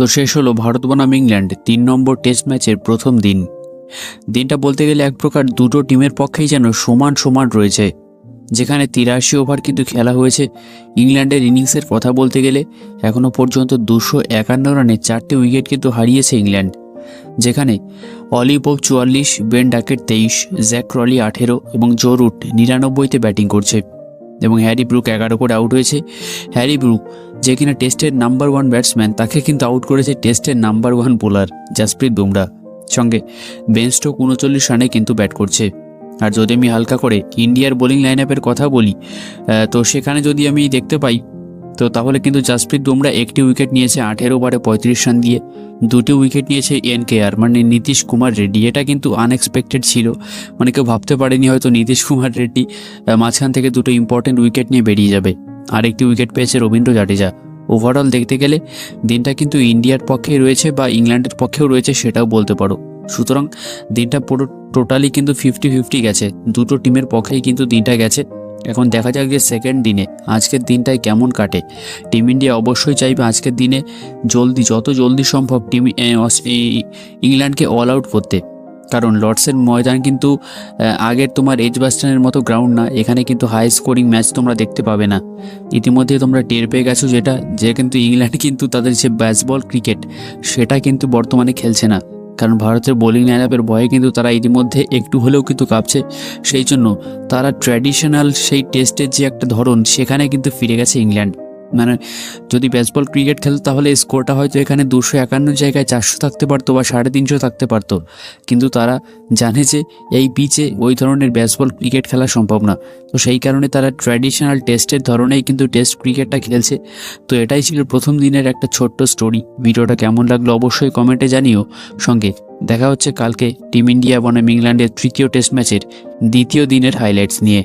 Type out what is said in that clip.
তো শেষ হলো ভারত বনাম ইংল্যান্ড তিন নম্বর টেস্ট ম্যাচের প্রথম দিন। দিনটা বলতে গেলে এক প্রকার দুটো টিমের পক্ষেই যেন সমান সমান রয়েছে। যেখানে তিরাশি ওভার কিন্তু খেলা হয়েছে। ইংল্যান্ডের ইনিংসের কথা বলতে গেলে এখনও পর্যন্ত দুশো একান্ন রানে চারটে উইকেট কিন্তু হারিয়েছে ইংল্যান্ড। যেখানে অলি পোপ চুয়াল্লিশ, বেন ডাকেট তেইশ, জ্যাক ক্রলি আঠেরো এবং জো রুট নিরানব্বইতে ব্যাটিং করছে। এবং হ্যারি ব্রুক এগারো করে আউট হয়েছে। হ্যারি ব্রুক, যে কিনা টেস্টের নাম্বার ওয়ান ব্যাটসম্যান তাকে কিন্তু আউট করেছে টেস্টের number one bowler Jasprit Bumrah সঙ্গে বেন উনচল্লিশ রানে কিন্তু ব্যাট করছে। আর যদি আমি হালকা করে ইন্ডিয়ার বোলিং লাইন আপের কথা বলি তো সেখানে যদি আমি দেখতে পাই তো তাহলে কিন্তু জাসপ্রীত বুমরা একটি উইকেট নিয়েছে আঠেরো ওভারে পঁয়ত্রিশ রান দিয়ে। দুটি উইকেট নিয়েছে এন কে আর মানে নীতিশ কুমার রেড্ডি। এটা কিন্তু আনএক্সপেক্টেড ছিল। মানে কেউ ভাবতে পারেনি হয়তো নীতিশ কুমার রেড্ডি মাঝখান থেকে দুটো ইম্পর্টেন্ট উইকেট নিয়ে বেরিয়ে যাবে। আর একটি উইকেট পেয়েছে রবীন্দ্র জাডেজা। ওভারঅল দেখতে গেলে দিনটা কিন্তু ইন্ডিয়ার পক্ষেই রয়েছে বা ইংল্যান্ডের পক্ষেও রয়েছে সেটাও বলতে পারো। সুতরাং দিনটা পুরো টোটালি কিন্তু ফিফটি ফিফটি গেছে। দুটো টিমের পক্ষেই কিন্তু দিনটা গেছে। এখন দেখা যাক যে সেকেন্ড দিনে আজকের দিনটায় কেমন কাটে। টিম ইন্ডিয়া অবশ্যই চাইবে আজকের দিনে জলদি, যত জলদি সম্ভব টিম ইংল্যান্ডকে অল আউট করতে। কারণ লর্ডসের ময়দান কিন্তু আগের তোমার এজবাস্টানের মতো গ্রাউন্ড না, এখানে কিন্তু হাই স্কোরিং ম্যাচ তোমরা দেখতে পাবে না। ইতিমধ্যে তোমরা টের পেয়ে গেছো যেটা, যে কিন্তু ইংল্যান্ড কিন্তু তাদের যে ব্যাসবল ক্রিকেট সেটা কিন্তু বর্তমানে খেলছে না। কারণ ভারতের বোলিং লাইন আপের ভয়ে কিন্তু তারা ইতিমধ্যে একটু হলেও কিন্তু কাঁপছে। সেই জন্য তারা ট্র্যাডিশনাল সেই টেস্টের যে একটা ধরন, সেখানে কিন্তু ফিরে গেছে ইংল্যান্ড। মানে যদি বেসবল ক্রিকেট খেলতো তাহলে স্কোরটা হয়তো এখানে দুশো একান্ন জায়গায় চারশো থাকতে পারতো বা সাড়ে তিনশো থাকতে পারতো। কিন্তু তারা জানে যে এই পিচে ওই ধরনের বেসবল ক্রিকেট খেলা সম্ভব না। তো সেই কারণে তারা ট্র্যাডিশনাল টেস্টের ধরনেই কিন্তু টেস্ট ক্রিকেটটা খেলছে। তো এটাই ছিল প্রথম দিনের একটা ছোট্ট স্টোরি ভিডিওটা কেমন লাগল অবশ্যই কমেন্টে জানিও। সঙ্গে দেখা হচ্ছে কালকে টিম ইন্ডিয়া বনাম ইংল্যান্ডের তৃতীয় টেস্ট ম্যাচের দ্বিতীয় দিনের হাইলাইটস নিয়ে।